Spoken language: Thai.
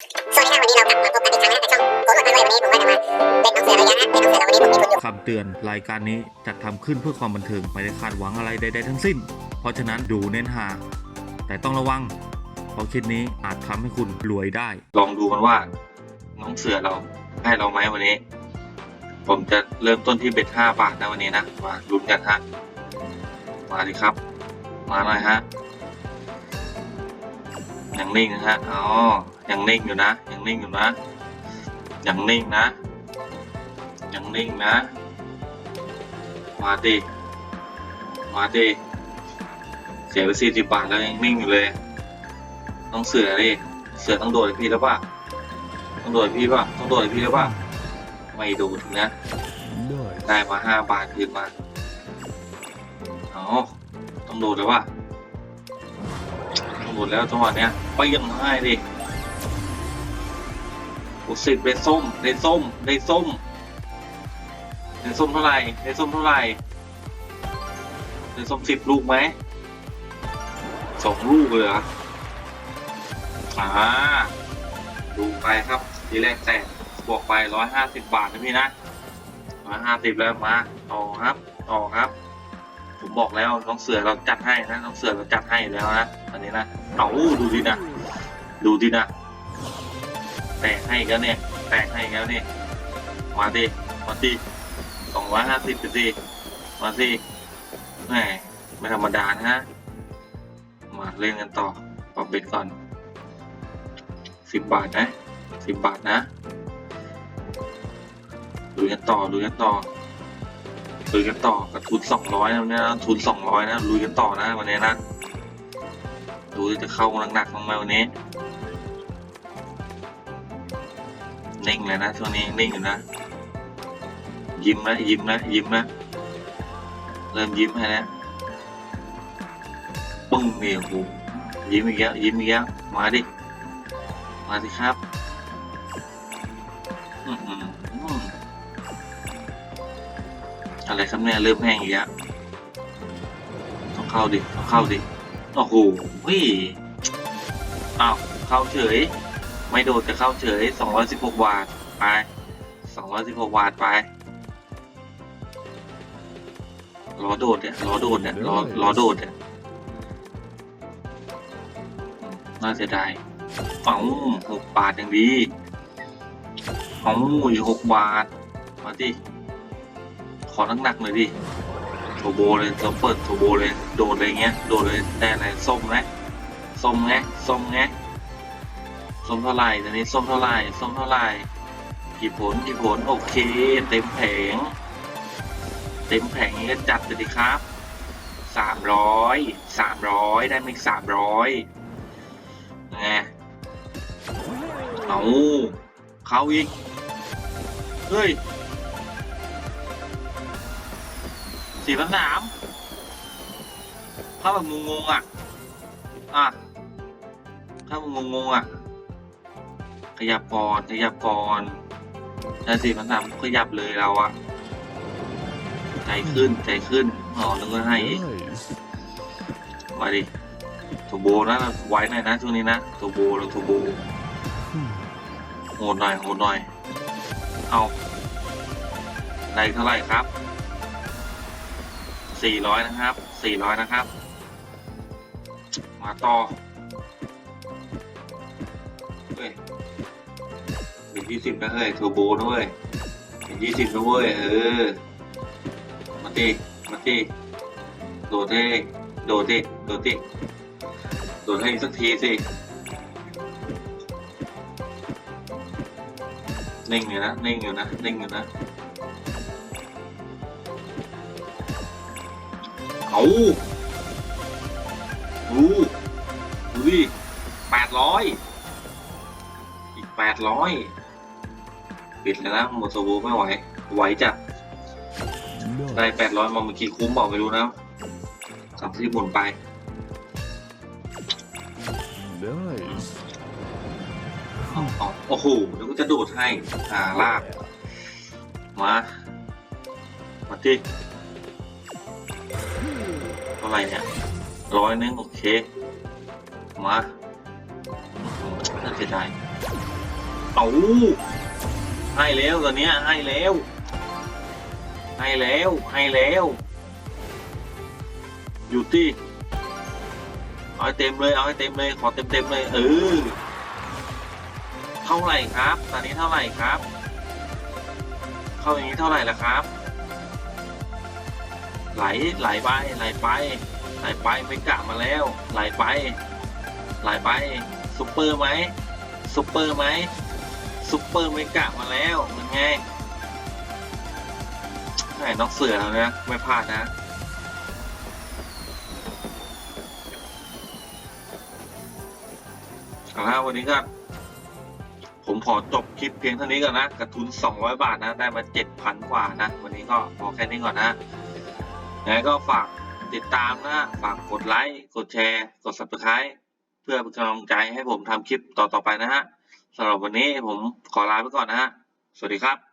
สวัสดีครับวันนี้เรากลับมาพบกันอีกครั้งนะกับช่องโกดหมดเลยวันนี้ผมก็จะมาเล่นน้องเสือระยะนะเล่นน้องเสือแล้ววันนี้ผมมีคนอยู่คำเตือนรายการนี้จัดทำขึ้นเพื่อความบันเทิงไม่ได้คาดหวังอะไรใดๆทั้งสิ้น เพราะฉะนั้นดูเน้นหา แต่ต้องระวัง เพราะคลิปนี้อาจทำให้คุณรวยได้ ลองดูกันว่า น้องเสือเราให้เราไหมวันนี้ ผมจะเริ่มต้นที่เบ็ดห้าบาทนะวันนี้นะมาลุ้นกันฮะมาดิครับ มาหน่อยฮะ ยังนิ่งนะฮะ อ๋อ ยังนิ่งอยู่นะ ยังนิ่งอยู่นะ ยังนิ่งนะ ยังนิ่งนะ มาดิ มาดิ เสียไปสี่สิบบาทแล้วยังนิ่งอยู่เลย ต้องเสือดิ เสือต้องโดดพี่แล้วป่ะ ต้องโดดพี่ป่ะ ต้องโดดพี่แล้วป่ะ ไม่โดดนะ ได้มาห้าบาทคืนมาเอต้องโดดแล้วป่ะ ต้องโดดแล้วจังหวะเนี้ยไปยังง่ายดิโอ้สิบได้ส้มได้ส้มได้ส้มได้ส้มเท่าไหร่ได้ส้มเท่าไหร่ได้ส้มสิบลูกไหมสองลูกเลยเหรออ่าดูไปครับทีแรกแตกบวกไปร้อยห้าสิบบาทนะพี่นะร้อยห้าสิบแล้วมาต่อครับต่อครับ ผมบอกแล้วน้องเสือเราจัดให้นะน้องเสือเราจัดให้แล้วนะอันนี้นะเอาดูดินะดูดินะแตกให้กันเนี่ยแตกให้กันเนี่ยมาดิมาดิสองร้อยห้าสิบไปสิมาสิแหมไม่ธรรมดานะฮะมาเล่นกันต่อปรับเบ็ดก่อนสิบบาทนะสิบบาทนะดูกันต่อดูกันต่อ ดูกันต่อกับทุนสองร้อยนะวันนี้นะทุนสองร้อยนะลุยกันต่อนะวันนี้นะดูจะเข้าหนักๆบ้างไหมวันนี้นิ่งเลยนะช่วงนี้นิ่งอยู่นะยิ้มนะยิ้มนะยิ้มนะเริ่มยิ้มให้แล้วปึ้งเนี่โอ้โหยิ้มอีกแล้วยิ้มอีกแล้วมาดิมาสิครับ อื้อ ออะไรครับเนี่ยเริ่มแห้งอีกแล้วต้องเข้าดิต้องเข้าดิโอ้โหวิ่อ้าวเข้าเฉย ไม่โดดจะเข้าเฉย 216บาทไป 216บาทไปรอโดดเนี่ยรอโดดเนี่ยรอรอโดดเนี่ยน่าเสียดายเอาหกบาทอย่างดีเอาอยู่หกบาท มาดิข อหนักๆหน่อยดิโทโบเลยเราเปิดโทโบเลย โดดเลยเงี้ย โดดเลยได้อะไรส้มไหมส้มไงส้มไงส้มเท่าไหร่ตอนนี้ส้มเท่าไหร่ส้มเท่าไหร่กี่ผลกี่ผลโอเค เต็มแผง เต็มแผงนี้ก็จัดไปดิครับสามร้อยสามร้อยได้ไหมสามร้อยไงเอาเข้าอีก เฮ้ย สี่พันสามเข้าแบบงงๆอะ อะเข้าแบบงงๆอะ ขยับก่อนขยับก่อนแต่สี่พันสามขยับเลยเราอะ ใจขึ้นใจขึ้นอ๋อนึกว่าให้อีกมาดิโทโบนะไว้หน่อยนะช่วงนี้นะโทโบเราโทโบโหดหน่อยโหดหน่อย เอาได้เท่าไหร่ครับ สี่ร้อยนะครับสี่ร้อยนะครับ มาต่อเฮ้ยเป็นยี่สิบนะเฮ้ยโทโบนะเว้ยเป็นยี่สิบนะเว้ยเออ มาดิมาดิโดดเท่โดดดิโดดดิโดดให้สักทีสินิ่งอยู่นะนิ่งอยู่นะนิ่งอยู่นะ เอาดูดูดิแปดร้อยอีกแปดร้อยปิดแล้วนะหมดโซโบไม่ไหว ไหวจัด ได้แปดร้อยมาเมื่อกี้คุ้มบอกไม่รู้นะสามที่หมุนไป Nice. เอาเอาโอ้โหแล้วก็จะโดดให้หาลาก มา มาที่เท่าไหร่เนี่ยร้อยนึงโอเค มาน่าเสียดายเอาให้แล้วตอนนี้ให้แล้ว ให้แล้ว ให้แล้วหยุดที่เอาให้เต็มเลย เอาให้เต็มเลย ขอเต็มเต็มเลย เออ เท่าไหร่ครับ ตอนนี้เท่าไหร่ครับ เข้าอย่างนี้เท่าไหร่ละครับ ไหลไหลไปไหลไปไหลไปไม่กะมาแล้วไหลไปไหลไปซุปเปอร์ไหมซุปเปอร์ไหมซุปเปอร์ไม่กะมาแล้วมันไงไหนน้องเสือแล้วนะไม่พลาดนะเอาละวันนี้ก็ผมขอจบคลิปเพียงเท่านี้ก่อนนะกระทุน 200 บาทนะ ได้มา 7,000 กว่านะ วันนี้ก็พอแค่นี้ก่อนนะ ยังก็ฝากติดตามนะฝากกดไลค์ กดแชร์ กด subscribe เพื่อเป็นกำลังใจให้ผมทำคลิปต่อๆไปนะฮะสำหรับวันนี้ผมขอลาไปก่อนนะฮะ สวัสดีครับ